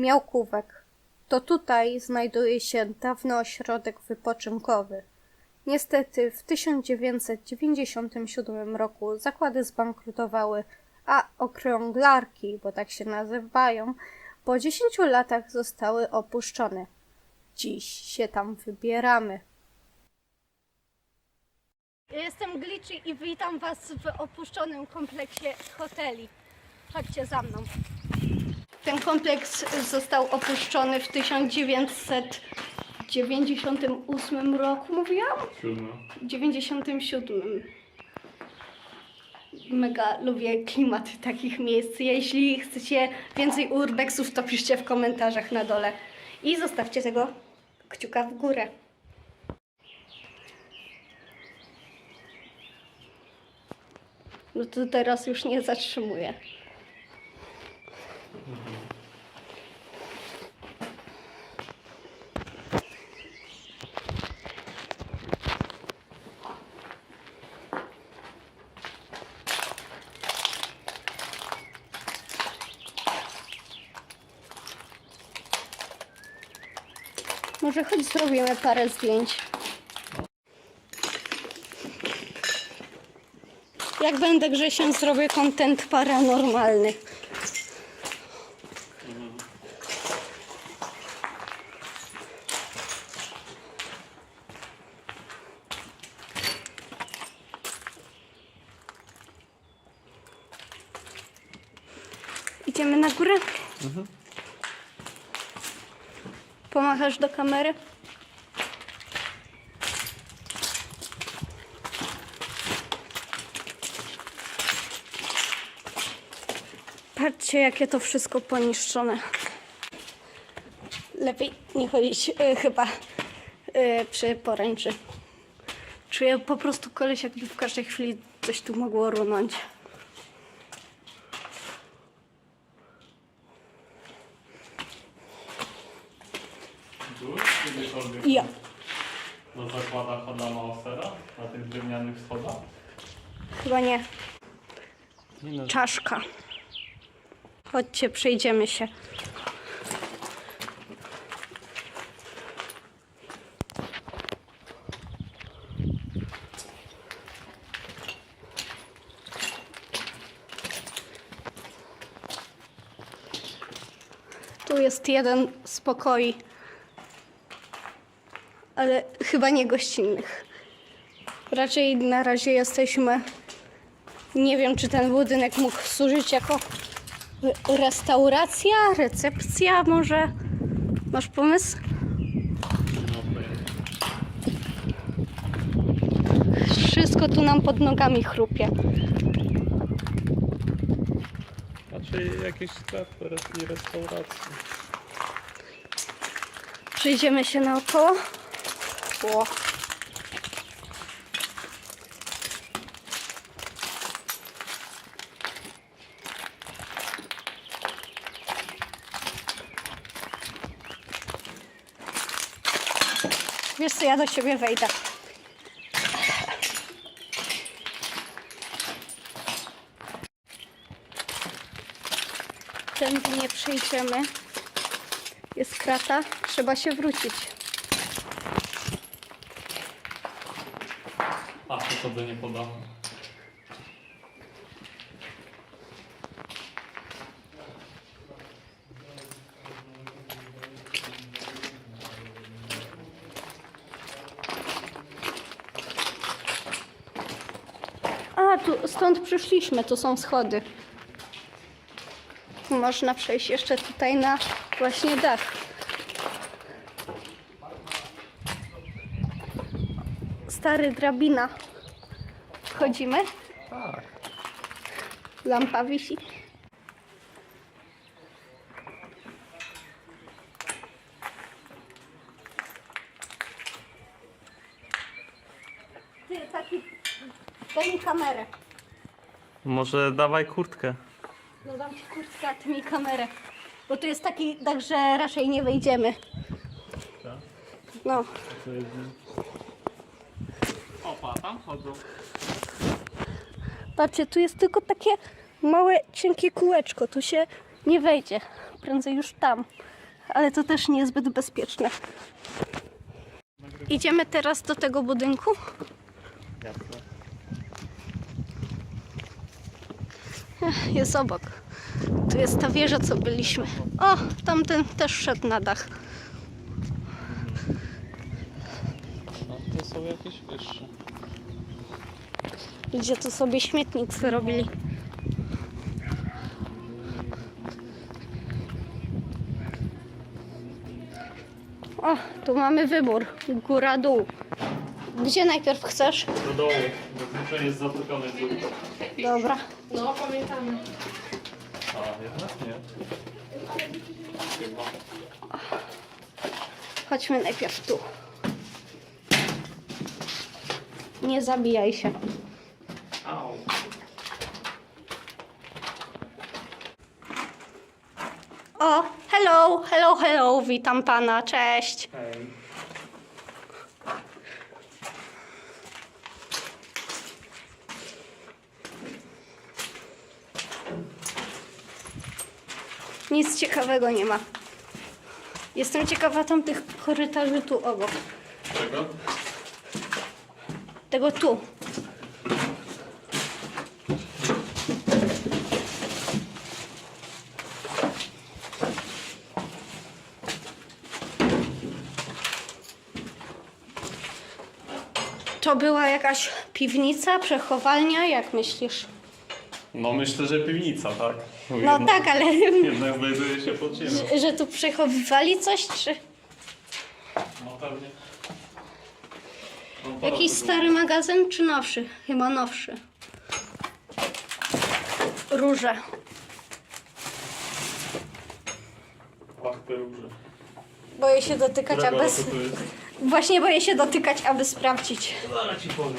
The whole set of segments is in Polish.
Miałkówek. To tutaj znajduje się dawny ośrodek wypoczynkowy. Niestety w 1997 roku zakłady zbankrutowały, a okrąglarki, bo tak się nazywają, po 10 latach zostały opuszczone. Dziś się tam wybieramy. Jestem Glitchy i witam Was w opuszczonym kompleksie hoteli. Chodźcie za mną. Ten kompleks został opuszczony w 1998 roku, mówiłam? Siódma. 97. Mega lubię klimat takich miejsc. Jeśli chcecie więcej urbexów, to piszcie w komentarzach na dole. I zostawcie tego kciuka w górę. No to teraz już nie zatrzymuję. Może choć zrobimy parę zdjęć. Jak będę grzesią, zrobię content paranormalny. Idziemy na górę? Pomachasz do kamery? Patrzcie, jakie to wszystko poniszczone. Lepiej nie chodzić y, chyba y, przy poręczy. Czuję po prostu koleś, jakby w każdej chwili coś tu mogło runąć. Na zakładach Adama Osera? Na tych drewnianych schodach? Chyba nie. Nie no, Czaszka. Chodźcie, przejdziemy się. Tu jest jeden z pokoi, ale chyba nie gościnnych. Raczej na razie jesteśmy nie wiem, czy ten budynek mógł służyć jako re- restauracja, recepcja może? Masz pomysł? Wszystko tu nam pod nogami chrupie. Znaczy jakiś sklep res- i restauracja. Przyjdziemy się naokoło. O. Wiesz co, ja do ciebie wejdę. Tędy nie przejdziemy. Jest krata, trzeba się wrócić. A, to sobie nie podam. A, tu stąd przyszliśmy, tu są schody. Można przejść jeszcze tutaj na właśnie dach. Stary drabina. Wchodzimy? Tak. Lampa wisi. Ty, taki... Daj mi kamerę. Może dawaj kurtkę. No dam ci kurtkę, a ty mi kamerę. Bo tu jest taki dach, że raczej nie wejdziemy. Tak? No. To jest... Opa, tam chodzą. Patrzcie, tu jest tylko takie małe, cienkie kółeczko. Tu się nie wejdzie. prędzej już tam. Ale to też nie jest zbyt bezpieczne. Idziemy teraz do tego budynku. Jest obok. Tu jest ta wieża, co byliśmy. O, tamten też szedł na dach. No to są jakieś wyższe. Ludzie tu sobie śmietnik wyrobili. O, tu mamy wybór. Góra, dół. Gdzie najpierw chcesz? Do dołu. Zazwyczaj jest zatopiony dół. Dobra. No, pamiętamy. A, jednak nie. Chyba. Chodźmy najpierw tu. Nie zabijaj się. Au. O, hello, hello, hello, witam pana, cześć. Hej. Nic ciekawego nie ma. Jestem ciekawa tamtych korytarzy tu obok. Czego? Tego tu. To była jakaś piwnica, przechowalnia, jak myślisz? No myślę, że piwnica, tak? Bo No tak, ale Jednak znajduje się pod ziemią. że, że tu przechowywali coś, czy No pewnie. No, jakiś parę stary magazyn, czy nowszy? Chyba nowszy. Róże. Ach, te róże. Boję się dotykać, Którego roku to jest? Właśnie boję się dotykać, aby sprawdzić. Zaraz ci powiem.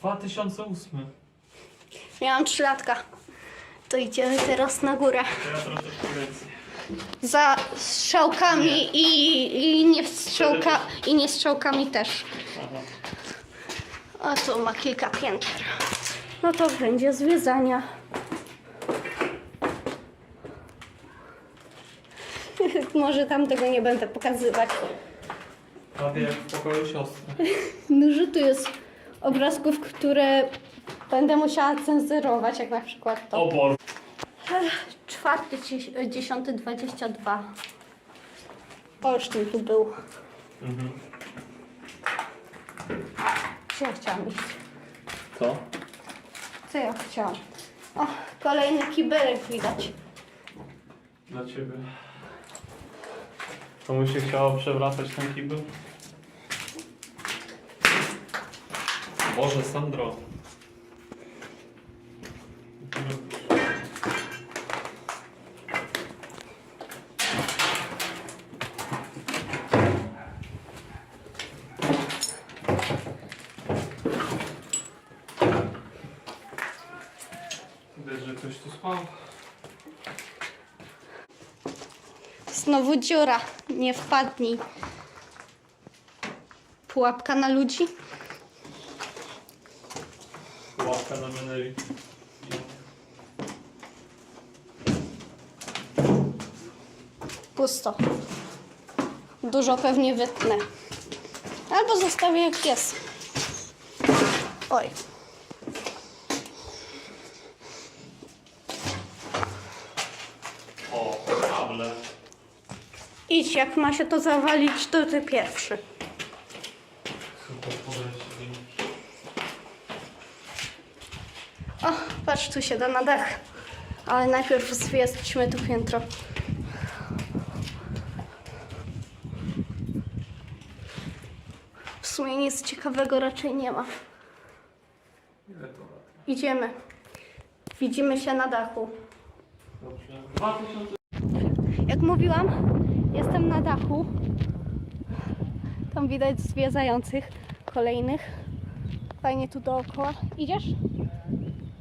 2008. Miałam trzylatka. To idziemy teraz na górę. To. Za strzałkami i, i nie strzałka, i nie strzałkami też. Aha. A tu ma kilka pięter. No to będzie zwiedzania. Może tam tego nie będę pokazywać. Prawie jak w pokoju siostry. Dużo tu jest obrazków, które będę musiała cenzurować, jak na przykład to. O Boże. Czwarty, dzie- dziesiąty, dwadzieścia dwa. Olsztyn tu był. Mhm. Gdzie ja chciałam iść? Co? Co ja chciałam? O, kolejny kibelek widać. Dla ciebie. Komuś się chciało przewracać ten kibel? Boże, Sandro. Widać, że ktoś tu spał. Znowu dziura. Nie wpadnij. Pułapka na ludzi? Łapka na meneli. Pusto. Dużo pewnie wytnę. Albo zostawię jak jest. Oj. O, kable. Jak ma się to zawalić, to ty pierwszy. Super podejście. O, patrz, tu się da na dach. Ale najpierw zwiedźmy tu piętro. W sumie nic ciekawego raczej nie ma. Ile to lat? Idziemy. Widzimy się na dachu. Dobrze. 2000. Jak mówiłam, jestem na dachu. Tam widać zwiedzających kolejnych. Fajnie tu dookoła. Idziesz?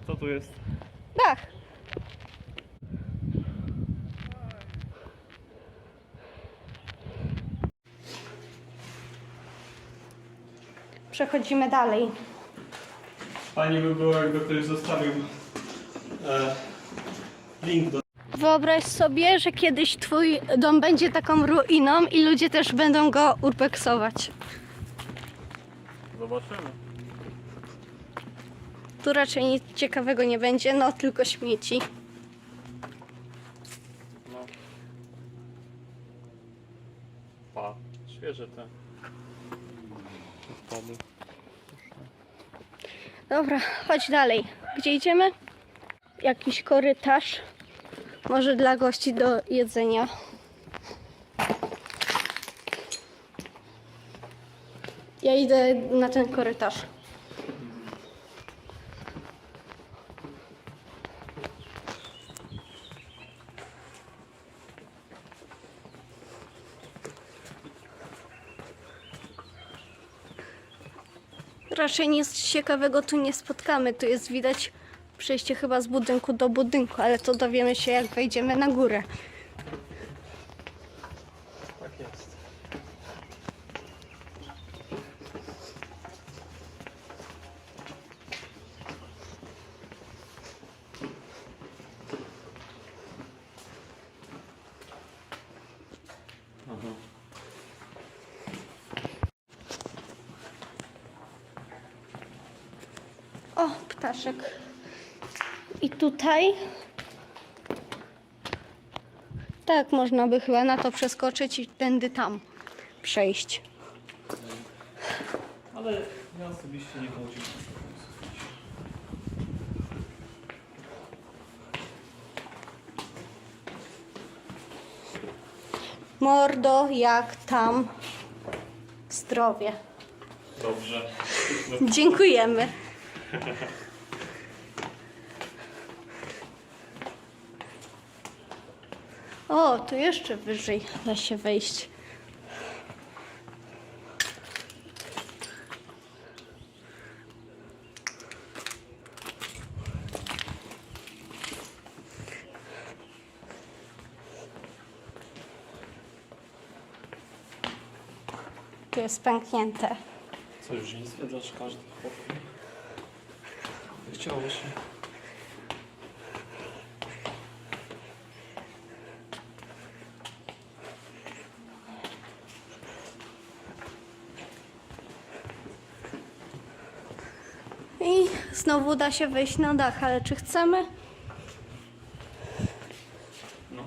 Co tu jest? Dach. Przechodzimy dalej. Fajnie by było, jakby ktoś zostawił e, link do... Wyobraź sobie, że kiedyś twój dom będzie taką ruiną i ludzie też będą go urbeksować. Zobaczymy. Tu raczej nic ciekawego nie będzie, no tylko śmieci. No. Pa, świeże te odpady. Dobra, chodź dalej. Gdzie idziemy? Jakiś korytarz. Może dla gości do jedzenia. Ja idę na ten korytarz. Raczej nic ciekawego tu nie spotkamy. Tu jest widać przejście chyba z budynku do budynku, ale to dowiemy się jak wejdziemy na górę. Tak jest. Aha. O, ptaszek. I tutaj. Tak, można by chyba na to przeskoczyć i tędy tam przejść. Ale ja osobiście nie chodzi. Mordo, jak tam? Zdrowie. Dobrze. Dziękujemy. O, tu jeszcze wyżej da się wejść. Tu jest pęknięte. Co, już zwiedzasz każdy? Chciało się. I znowu da się wejść na dach, ale czy chcemy? No.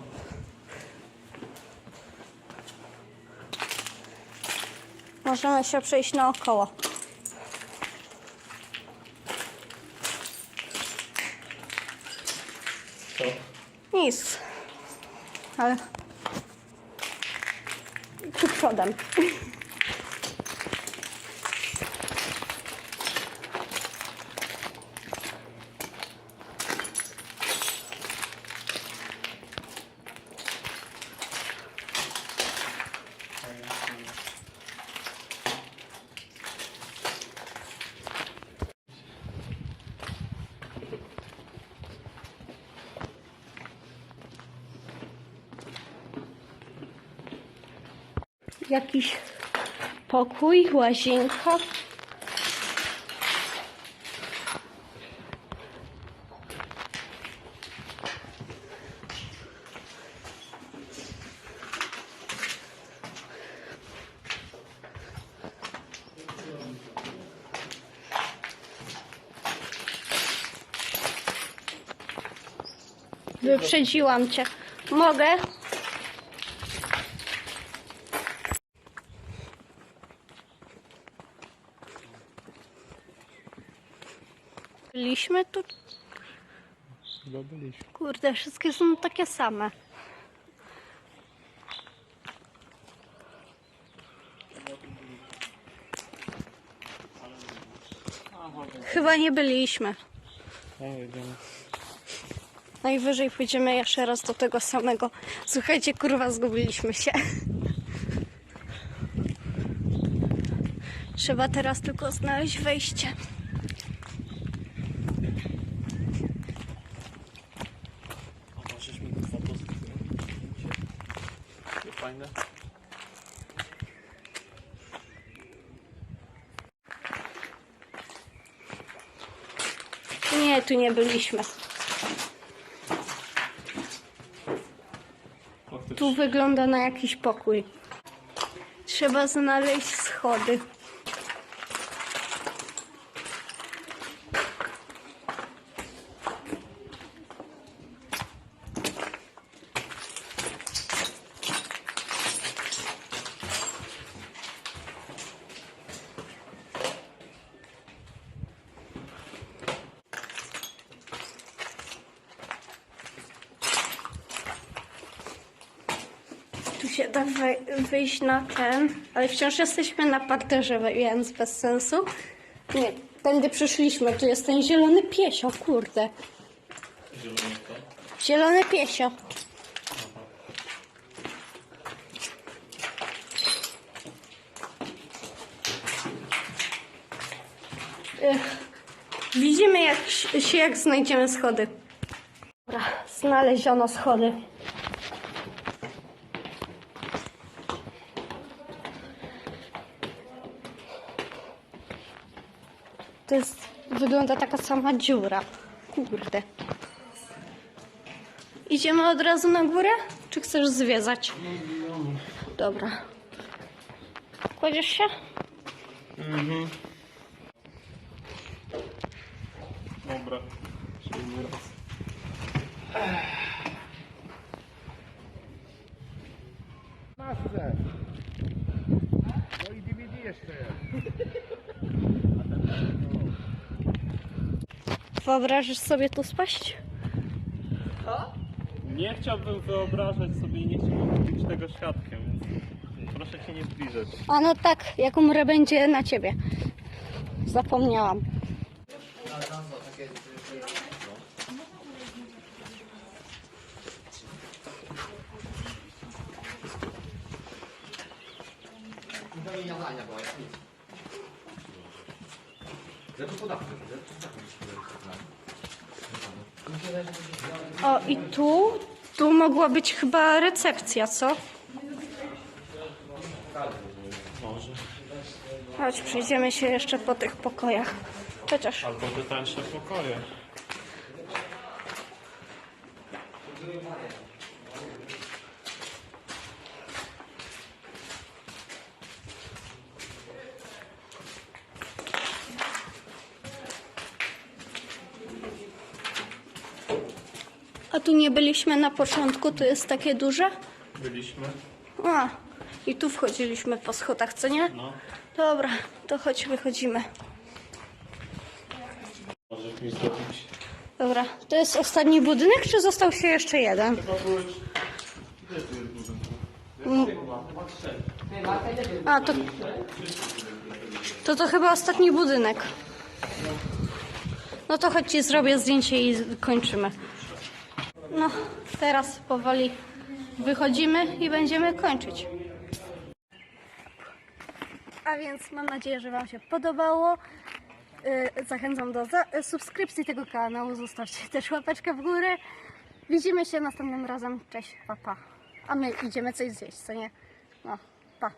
Możemy się przejść naokoło. Co? Nic. Ale tu przodem. Jakiś pokój, łazienka. Wyprzedziłam cię. Mogę? Byliśmy tu? Chyba byliśmy. Kurde, wszystkie są takie same. Chyba nie byliśmy. Najwyżej pójdziemy jeszcze raz do tego samego. Słuchajcie, kurwa, zgubiliśmy się. Trzeba teraz tylko znaleźć wejście. byliśmy. Tu wygląda na jakiś pokój. Trzeba znaleźć schody. Tu się da wej- wyjść na ten, ale wciąż jesteśmy na parterze, więc bez sensu. Nie, tędy przyszliśmy, tu jest ten zielony piesio, kurde. Zielony. Zielone piesio. Widzimy jak się jak znajdziemy schody. Dobra, znaleziono schody. To jest, wygląda taka sama dziura. Kurde. Idziemy od razu na górę? Czy chcesz zwiedzać? Dobra. Kładziesz się? Dobra. Siódmy raz. Masce. No i DVD jeszcze jest. Wyobrażasz sobie tu spaść? Nie chciałbym wyobrażać sobie i nie chciałbym być tego świadkiem, więc proszę się nie zbliżać. A no tak, jak umrę będzie na ciebie. Zapomniałam. O i tu, tu mogła być chyba recepcja, co? Chodź, przejdziemy się jeszcze po tych pokojach. Chociaż Albo te tańsze pokoje. A tu nie byliśmy na początku, tu jest takie duże? Byliśmy. A, i tu wchodziliśmy po schodach, co nie? No. Dobra, to chodź, wychodzimy. Możesz mi zrobić. Dobra, to jest ostatni budynek, czy został się jeszcze jeden? Chyba tu jest budynek? A, to... To to chyba ostatni budynek. No to chodź ci zrobię zdjęcie i kończymy. No, teraz powoli wychodzimy i będziemy kończyć. A więc mam nadzieję, że Wam się podobało. Yy, Zachęcam do subskrypcji tego kanału. Zostawcie też łapeczkę w górę. Widzimy się następnym razem. Cześć, pa, pa. A my idziemy coś zjeść, co nie? No, pa.